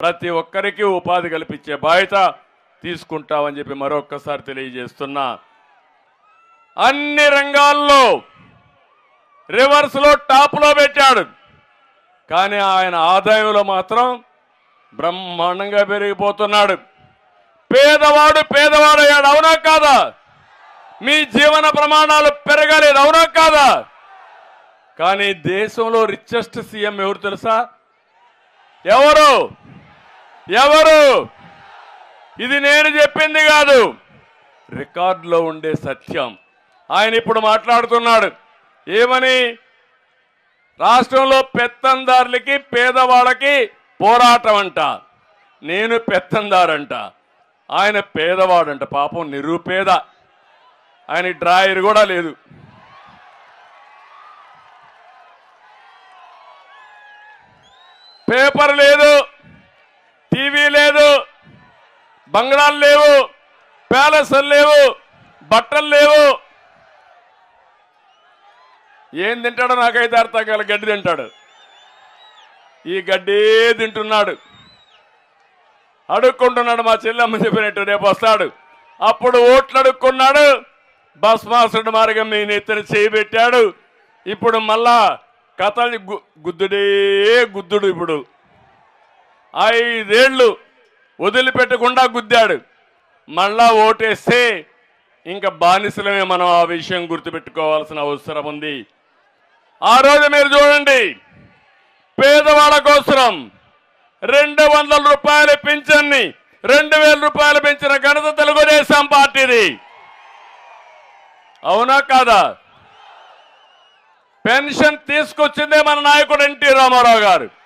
ప్రతి ఒక్కరికి ఉపాధి కల్పించే బాధ్యత తీసుకుంటామని చెప్పి మరొక్కసారి తెలియజేస్తున్నా. అన్ని రంగాల్లో రివర్స్లో టాప్లో పెట్టాడు. కానీ ఆయన ఆదాయంలో మాత్రం బ్రహ్మాండంగా పెరిగిపోతున్నాడు. పేదవాడు పేదవాడయ్యాడు అవునా కాదా? మీ జీవన ప్రమాణాలు పెరగలేదు అవునా కాదా? కానీ దేశంలో రిచెస్ట్ సీఎం ఎవరు తెలుసా? ఎవరు? ఎవరు? ఇది నేను చెప్పింది కాదు. రికార్డులో ఉండే సత్యం. ఆయన ఇప్పుడు మాట్లాడుతున్నాడు. ఏమని? రాష్ట్రంలో పెత్తందారులకి పేదవాళ్ళకి పోరాటం అంట. నేను పెత్తందారంట. ఆయన పేదవాడంట పాపం నిరుపేద. ఆయన డ్రాయర్ కూడా లేదు. పేపర్ లేదు. టీవీ లేదు బంగ్లాలు లేవు ప్యాలెస్లు లేవు బట్టలు లేవు. ఏం తింటాడో నాకైతే అర్థం కాల గడ్డి తింటాడు. ఈ గడ్డే తింటున్నాడు. అడుక్కుంటున్నాడు మా చెల్లెమ్మ చెప్పినట్టు రేపు వస్తాడు. అప్పుడు ఓట్లు అడుక్కున్నాడు. భస్మాసుడు మార్గం మీ నెత్తిన చేయి పెట్టాడు. ఇప్పుడు మళ్ళా కథలు గు- గుద్దుడే గుద్దుడు ఇప్పుడు. ఐదేళ్ళు వదిలిపెట్టకుండా గుద్దాడు. మళ్ళా ఓటేస్తే ఇంకా బానిసలమే మనం ఆ విషయం గుర్తుపెట్టుకోవాల్సిన అవసరం ఉంది. ఆ రోజు మీరు చూడండి పేదవాళ్ళ కోసం రెండు వందల రూపాయల పింఛన్ని రెండు వేల రూపాయలు పెంచిన ఘనత తెలుగుదేశం పార్టీది. అవునా కాదా? పెన్షన్ తీసుకొచ్చిందే మన నాయకుడు ఎన్టీ రామారావు గారు.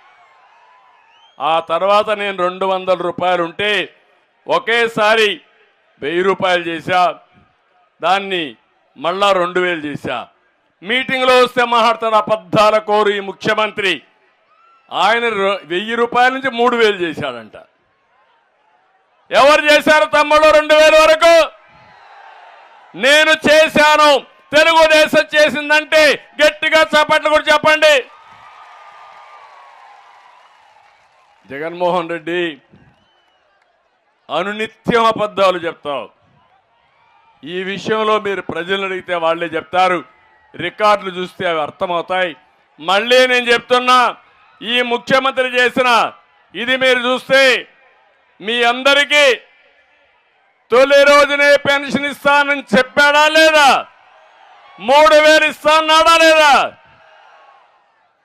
ఆ తర్వాత నేను రెండు వందల రూపాయలు ఉంటే ఒకేసారి వెయ్యి రూపాయలు చేశా. దాన్ని మళ్ళా రెండు వేలు చేశా. మీటింగ్లో వస్తే మాట్లాడతాడు అబద్ధాల కోరు ఈ ముఖ్యమంత్రి. ఆయన వెయ్యి రూపాయల నుంచి మూడు వేలు చేశాడంట. ఎవరు చేశారు తమ్ముడు రెండు వేల వరకు? నేను చేశాను. తెలుగుదేశం చేసిందంటే గట్టిగా చప్పట్లు కూడా చెప్పండి. జగన్మోహన్ రెడ్డి అనునిత్యం అబద్ధాలు చెప్తావు ఈ విషయంలో మీరు ప్రజలను అడిగితే వాళ్ళే చెప్తారు. రికార్డులు చూస్తే అవి అర్థమవుతాయి. మళ్ళీ నేను చెప్తున్నా ఈ ముఖ్యమంత్రి చేసిన ఇది మీరు చూస్తే మీ అందరికీ తొలి రోజునే పెన్షన్ ఇస్తానని చెప్పాడా లేదా? మూడు వేలు ఇస్తానన్నాడా లేదా?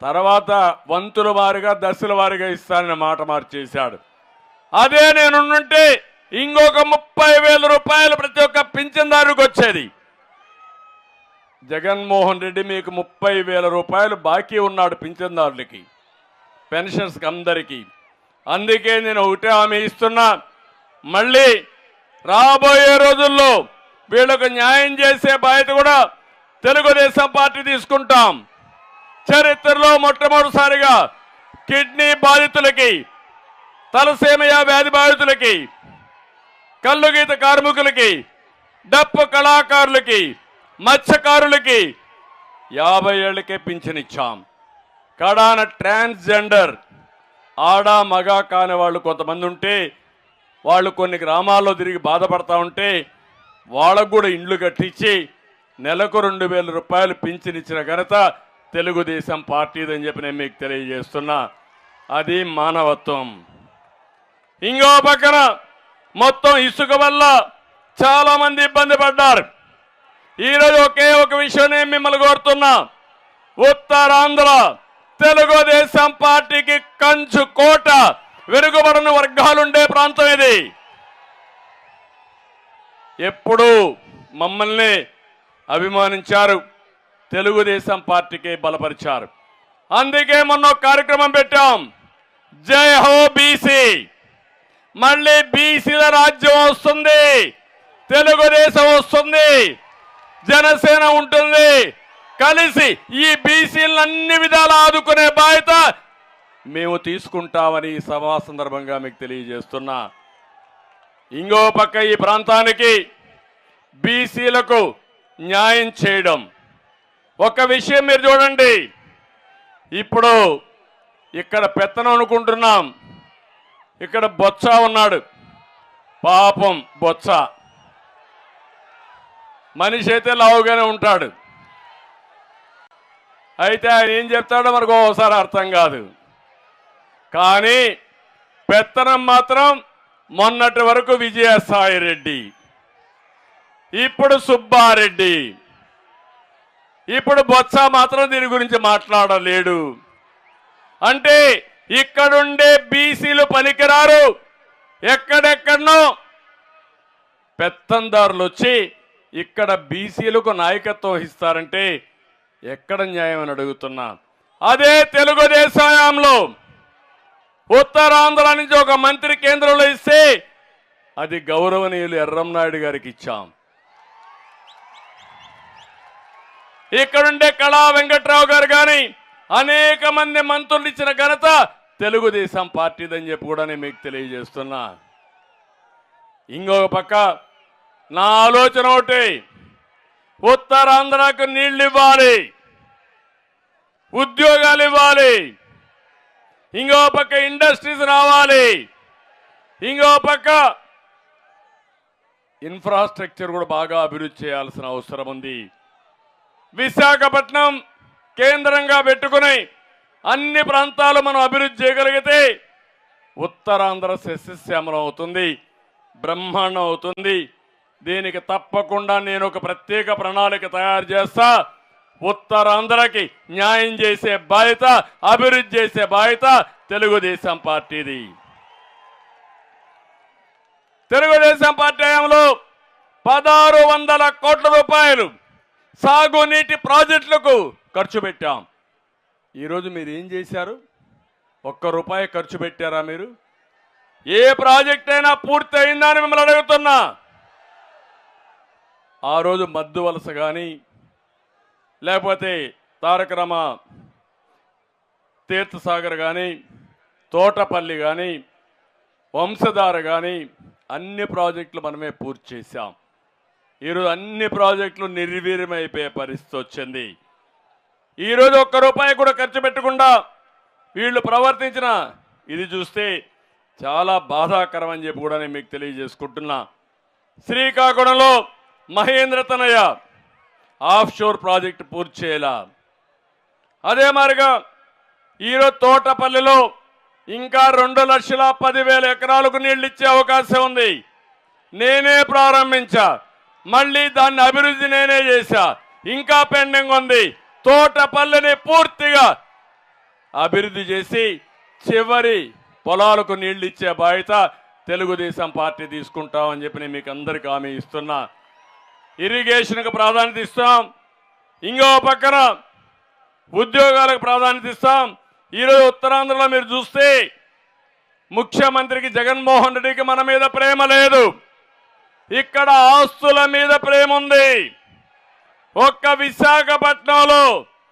తర్వాత వంతుల వారిగా దశల వారిగా ఇస్తానని మాట మార్చేశాడు. అదే నేనుంటే ఇంకొక ముప్పై వేల రూపాయలు ప్రతి ఒక్క పింఛన్దారుకు వచ్చేది. జగన్మోహన్ రెడ్డి మీకు ముప్పై వేల రూపాయలు బాకీ ఉన్నాడు పింఛన్దారులకి పెన్షన్స్కి అందరికీ. అందుకే నేను ఒకటే హామీ ఇస్తున్నా. మళ్ళీ రాబోయే రోజుల్లో వీళ్ళకు న్యాయం చేసే బాధ్యత కూడా తెలుగుదేశం పార్టీ తీసుకుంటాం. చరిత్రలో మొట్టమొదటిసారిగా కిడ్నీ బాధితులకి తలసేమయ వ్యాధి బాధితులకి కళ్ళు గీత కార్మికులకి డప్పు కళాకారులకి మత్స్యకారులకి యాభై ఏళ్ళకే పింఛనిచ్చాం. కడాన ట్రాన్స్జెండర్ ఆడ మగ కాని వాళ్ళు కొంతమంది ఉంటే వాళ్ళు కొన్ని గ్రామాల్లో తిరిగి బాధపడతా ఉంటే వాళ్ళకు కూడా ఇండ్లు కట్టించి నెలకు రెండు వేల రూపాయలు పింఛనిచ్చిన ఘనత తెలుగుదేశం పార్టీదని చెప్పి నేను మీకు తెలియజేస్తున్నా. అది మానవత్వం. ఇంకో పక్కన మొత్తం ఇసుక వల్ల చాలా మంది ఇబ్బంది పడ్డారు. ఈరోజు ఒకే ఒక విషయం నేను మిమ్మల్ని కోరుతున్నా. ఉత్తరాంధ్ర తెలుగుదేశం పార్టీకి కంచు కోట వెనుకబడిన వర్గాలుండే ప్రాంతం ఇది. ఎప్పుడూ మమ్మల్ని అభిమానించారు. తెలుగుదేశం పార్టీకి బలపరిచారు. అందుకే మొన్న కార్యక్రమం పెట్టాం. జై హో బీసీ. మళ్ళీ బీసీల రాజ్యం వస్తుంది. తెలుగుదేశం వస్తుంది. జనసేన ఉంటుంది. కలిసి ఈ బీసీలను అన్ని విధాలు ఆదుకునే బాధ్యత మేము తీసుకుంటామని ఈ సభా సందర్భంగా మీకు తెలియజేస్తున్నా. ఇంకో పక్క ఈ ప్రాంతానికి బీసీలకు న్యాయం చేయడం. ఒక విషయం మీరు చూడండి. ఇప్పుడు ఇక్కడ పెత్తనం అనుకుంటున్నాం. ఇక్కడ బొత్స ఉన్నాడు. పాపం బొత్స. మనిషి అయితే లావుగానే ఉంటాడు. అయితే ఆయన ఏం చెప్తాడో మనకు ఒకసారి అర్థం కాదు. కానీ పెత్తనం మాత్రం మొన్నటి వరకు విజయసాయిరెడ్డి ఇప్పుడు సుబ్బారెడ్డి. ఇప్పుడు బొత్స మాత్రం దీని గురించి మాట్లాడలేడు. అంటే ఇక్కడుండే బీసీలు పనికిరారు. ఎక్కడెక్కడనో పెత్తందారులు వచ్చి ఇక్కడ బీసీలకు నాయకత్వం వహిస్తారంటే ఎక్కడ న్యాయం అని అడుగుతున్నా. అదే తెలుగుదేశంలో ఉత్తరాంధ్ర నుంచి ఒక మంత్రి కేంద్రంలో ఇస్తే అది గౌరవనీయులు ఎర్రంనాయుడు గారికి ఇచ్చాం. ఇక్కడుండే కళా వెంకట్రావు గారు కానీ అనేక మంది మంత్రులు ఇచ్చిన ఘనత తెలుగుదేశం పార్టీదని చెప్పి కూడా నేను మీకు తెలియజేస్తున్నా. ఇంకొక పక్క నా ఆలోచన ఒకటి ఉత్తరాంధ్రకు నీళ్ళు ఇవ్వాలి ఉద్యోగాలు ఇవ్వాలి ఇంకో పక్క ఇండస్ట్రీస్ రావాలి ఇంకో పక్క ఇన్ఫ్రాస్ట్రక్చర్ కూడా బాగా అభివృద్ధి చేయాల్సిన అవసరం ఉంది. విశాఖపట్నం కేంద్రంగా పెట్టుకుని అన్ని ప్రాంతాలు మనం అభివృద్ధి చేయగలిగితే ఉత్తరాంధ్ర సస్యశ్యామలం అవుతుంది బ్రహ్మాండం అవుతుంది. దీనికి తప్పకుండా నేను ఒక ప్రత్యేక ప్రణాళిక తయారు చేస్తా. ఉత్తరాంధ్రకి న్యాయం చేసే బాధ్యత అభివృద్ధి చేసే బాధ్యత తెలుగుదేశం పార్టీది. తెలుగుదేశం పార్టీ హయాంలో పదహారు వందల కోట్ల రూపాయలు సాగునీటి ప్రాజెక్టులకు ఖర్చు పెట్టాం. ఈరోజు మీరు ఏం చేశారు? ఒక్క రూపాయి ఖర్చు పెట్టారా మీరు? ఏ ప్రాజెక్ట్ అయినా పూర్తి అయిందా అని మిమ్మల్ని అడుగుతున్నా. ఆ రోజు మద్దు వలస కానీ లేకపోతే తారకరమ తీర్థసాగర్ కానీ తోటపల్లి కానీ వంశధార కానీ అన్ని ప్రాజెక్టులు మనమే పూర్తి చేశాం. ఈరోజు అన్ని ప్రాజెక్టులు నిర్వీర్యమైపోయే పరిస్థితి వచ్చింది. ఈరోజు ఒక్క రూపాయి కూడా ఖర్చు పెట్టకుండా వీళ్ళు ప్రవర్తించిన ఇది చూస్తే చాలా బాధాకరం అని చెప్పి కూడా నేను మీకు తెలియజేసుకుంటున్నా. శ్రీకాకుళంలో మహేంద్ర తనయ ఆఫ్ షోర్ ప్రాజెక్ట్ పూర్తి చేయాల? అదే మారిగా ఈరోజు తోటపల్లిలో ఇంకా రెండు లక్షల పదివేల ఎకరాలకు నీళ్ళు ఇచ్చే అవకాశం ఉంది. నేనే ప్రారంభించా. మళ్ళీ దాన్ని అభివృద్ధి నేనే చేశా. ఇంకా పెండింగ్ ఉంది. తోటపల్లిని పూర్తిగా అభివృద్ధి చేసి చివరి పొలాలకు నీళ్ళు ఇచ్చే బాధ్యత తెలుగుదేశం పార్టీ తీసుకుంటామని చెప్పి నేను మీకు అందరికీ హామీ ఇస్తున్నా. ఇరిగేషన్కు ప్రాధాన్యత ఇస్తాం. ఇంకో పక్కన ఉద్యోగాలకు ప్రాధాన్యత ఇస్తాం. ఈరోజు ఉత్తరాంధ్రలో మీరు చూస్తే ముఖ్యమంత్రికి జగన్మోహన్ రెడ్డికి మన మీద ప్రేమ లేదు. ఇక్కడ ఆస్తుల మీద ప్రేమ ఉంది ఒక్క విశాఖపట్నంలో